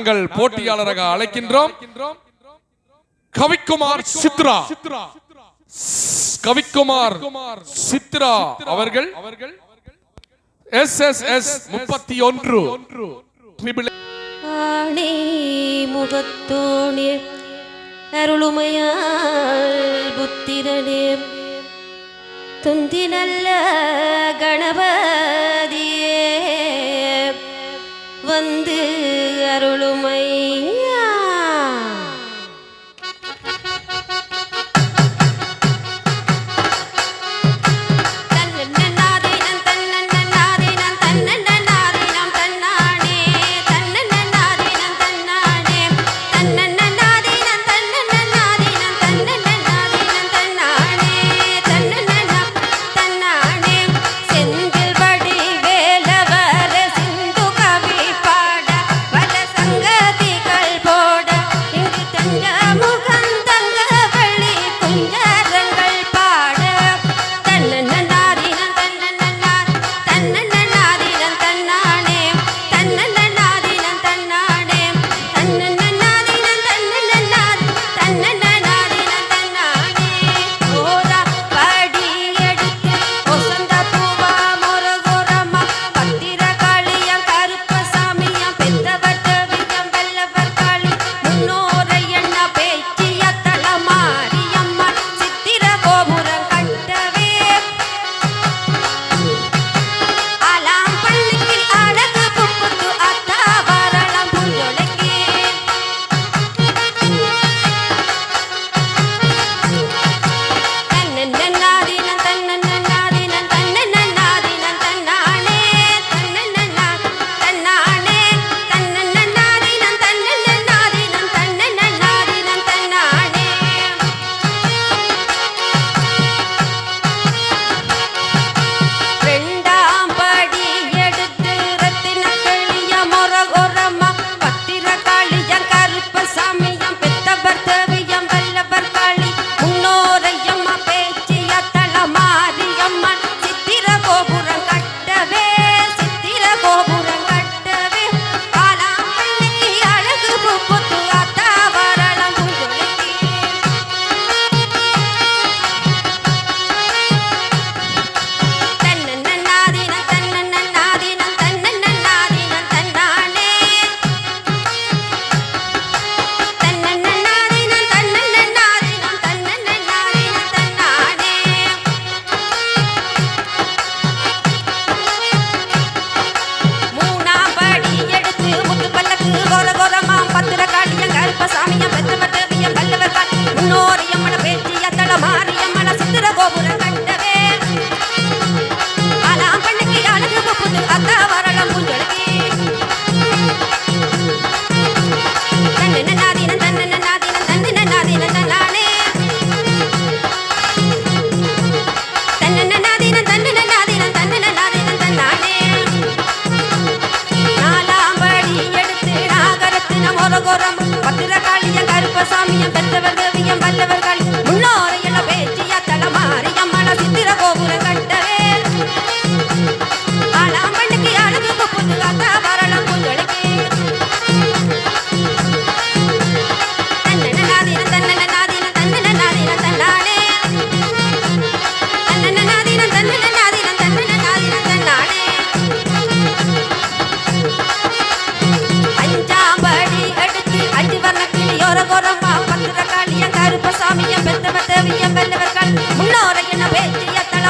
நாங்கள் போட்டியாளராக அழைக்கின்றோம். கவிக்குமார் சித்ரா. கவிக்குமார் சித்ரா அவர்கள் எஸ் எஸ் எஸ் முப்பத்தி ஒன்று. ஆணே முகத்தோனே அருளுமையால் புத்திரனே துந்தி நல்ல கணவர் சாமியம் பெற்றவர் கவியம் வல்லவர் கல்வி